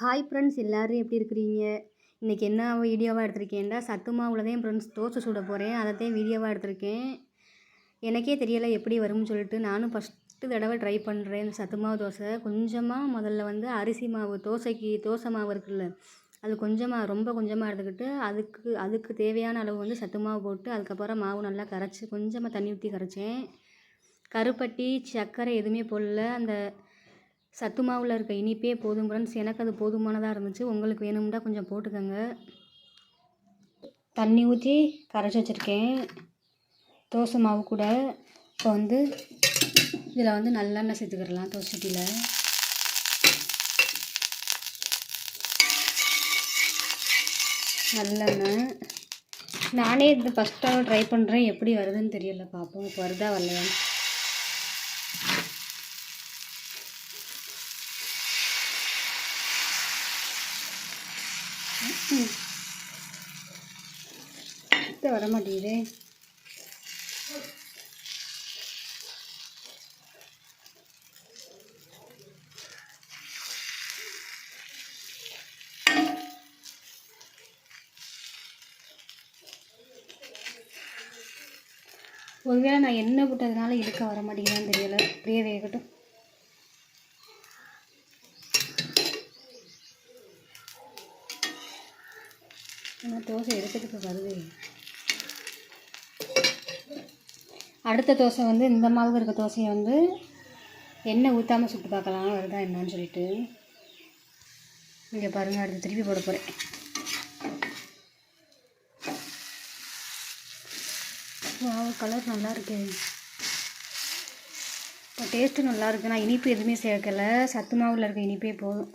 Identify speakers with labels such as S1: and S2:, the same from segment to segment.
S1: Hi friends எல்லோரும் எப்படி இருக்கிறீங்க? இன்றைக்கி என்ன வீடியோவாக எடுத்திருக்கேன்டா? சத்து மாவில் தான் ஃப்ரெண்ட்ஸ் தோசை சுட போகிறேன் அதை தான் வீடியோவாக எடுத்திருக்கேன். எனக்கே தெரியலை எப்படி வரும்னு சொல்லிட்டு நானும் ஃபஸ்ட்டு தடவை ட்ரை பண்ணுறேன் இந்த சத்து மாவு தோசை. கொஞ்சமாக முதல்ல வந்து அரிசி மாவு தோசைக்கு தோசை மாவு இருக்குல்ல அது கொஞ்சமாக ரொம்ப கொஞ்சமாக எடுத்துக்கிட்டு அதுக்கு அதுக்கு தேவையான அளவு வந்து சத்து மாவு போட்டு அதுக்கப்புறம் மாவு நல்லா கரைச்சி கொஞ்சமாக தண்ணி ஊற்றி கரைச்சேன். கருப்பட்டி சர்க்கரை எதுவுமே போடல. அந்த சத்து மாவில் இருக்க இனிப்பே போதும் ஃப்ரெண்ட்ஸ் எனக்கு அது போதுமானதாக இருந்துச்சு. உங்களுக்கு வேணும்னா கொஞ்சம் போட்டுக்கோங்க. தண்ணி ஊற்றி கரைச்சி வச்சுருக்கேன். தோசை மாவு கூட. இப்போ வந்து இதில் வந்து நல்லெண்ணெய் சேர்த்துக்கிறலாம் தோசை சட்டியில். நல்லெண்ணெய். நானே இது ஃபஸ்ட்டாக ட்ரை பண்ணுறேன் எப்படி வருதுன்னு தெரியல. பார்ப்போம் இப்போ வருதா வரலையான்னு. வர மாட்டேங்குது ஒருவேளை நான் எண்ணெய் போட்டதுனால இருக்க வர மாட்டேங்குதான்னு தெரியல அப்படியே வேகட்டும் ஆனால் தோசை எடுக்கிறதுக்கு வருது. அடுத்த தோசை வந்து இந்த மாவு இருக்க தோசையை வந்து எண்ணெய் ஊற்றாமல் சுட்டு பார்க்கலாம் வருதா என்னன்னு சொல்லிட்டு. இங்கே பாருங்கள் அடுத்து திருப்பி போட போகிறேன் மாவு கலர் நல்லா இருக்கு. இப்போ டேஸ்ட்டு நல்லா நான் இனிப்பு எதுவுமே சேர்க்கலை. சத்து மாவில் இருக்க இனிப்பே போதும்.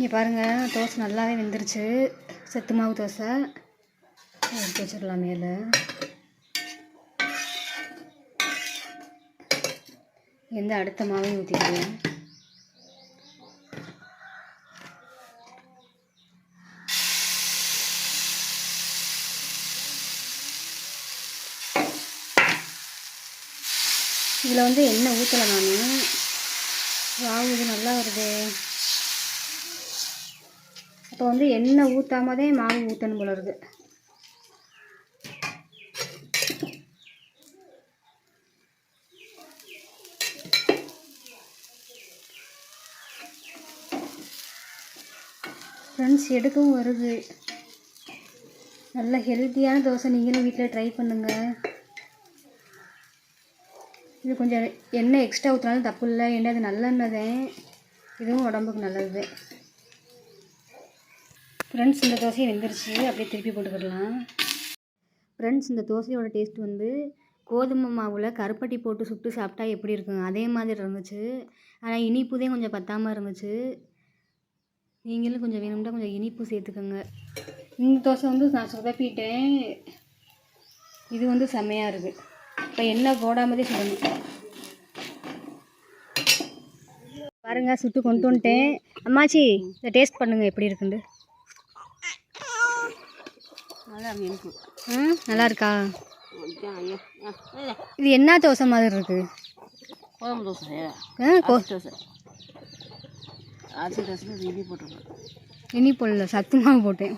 S1: இங்கே பாருங்கள் தோசை நல்லாவே வெந்துருச்சு. சத்து மாவு தோசை. எடுத்து வச்சிடலாம் மேலே எந்த அடுத்த மாவையும் ஊற்றிக்கிறேன் இதில் வந்து எண்ணெய் ஊற்றலை நான். வாவு இது நல்லா வருது. இப்போ வந்து எண்ணெய் ஊற்றாமதே மாவு ஊற்றணும் போல இருக்குது ஃப்ரெண்ட்ஸ் எடுக்கவும் வருது. நல்ல ஹெல்த்தியான தோசை நீங்களும் வீட்டில் ட்ரை பண்ணுங்கள் இது கொஞ்சம் எண்ணெய் எக்ஸ்ட்ரா ஊற்றினாலும் தப்பு இல்லை. எண்ணெய் அது நல்லெண்ணெய் தான். இதுவும் உடம்புக்கு நல்லது. ஃப்ரெண்ட்ஸ் இந்த தோசையை வெந்துருச்சு. அப்படியே திருப்பி போட்டுக்கிடலாம் ஃப்ரெண்ட்ஸ் இந்த தோசையோட டேஸ்ட் வந்து கோதுமை மாவில் கருப்பட்டி போட்டு சுட்டு சாப்பிட்டா எப்படி இருக்குங்க அதே மாதிரி இருந்துச்சு. ஆனால் இனிப்புதே கொஞ்சம் பத்தாமல் இருந்துச்சு. நீங்களும் கொஞ்சம் வேணும்னா கொஞ்சம் இனிப்பு சேர்த்துக்கோங்க. இந்த தோசை வந்து நான் சொதப்பிட்டேன். இது வந்து செம்மையாக இருக்குது இப்போ எண்ணெய் போடாமதே சொல்லணும் பாருங்கள் சுட்டு கொண்டு வந்துட்டேன். அம்மாச்சி இதை டேஸ்ட் பண்ணுங்கள் எப்படி இருக்குண்டு நல்லா இருக்கா இது என்ன தோசை மாதிரி இருக்கு?
S2: தோசை. அரிசி தோசை இனி
S1: போடல சத்து மாவு போட்டேன்.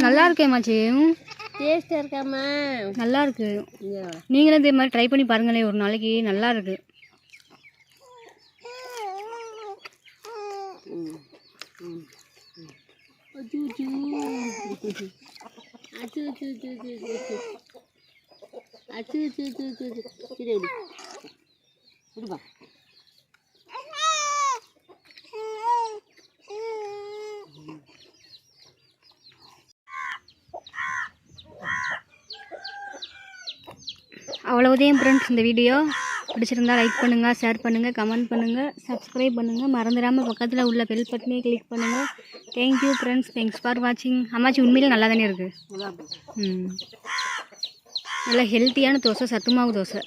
S1: நல்லா இருக்கே மாச்சி ம்,
S2: டேஸ்ட்டாக இருக்காம்மா
S1: நல்லா இருக்கு நீங்களும் இதே மாதிரி ட்ரை பண்ணி பாருங்களேன் ஒரு நாளைக்கு நல்லா இருக்கு
S2: அச்சூச்சு அச்சு அச்சு அச்சு இது எப்படி விடுப்பா
S1: அவ்வளவுதான் ஃப்ரெண்ட்ஸ் இந்த வீடியோ பிடிச்சிருந்தா லைக் பண்ணுங்கள் ஷேர் பண்ணுங்கள் கமெண்ட் பண்ணுங்கள் சப்ஸ்கிரைப் பண்ணுங்கள் மறந்துடாமல் பக்கத்தில் உள்ள பெல் பட்டனே கிளிக் பண்ணுங்கள் thank you friends thanks for வாட்சிங் அம்மாச்சி உண்மையிலே நல்லா தானே இருக்குது ம். நல்ல ஹெல்த்தியான தோசை சத்து மாவு தோசை.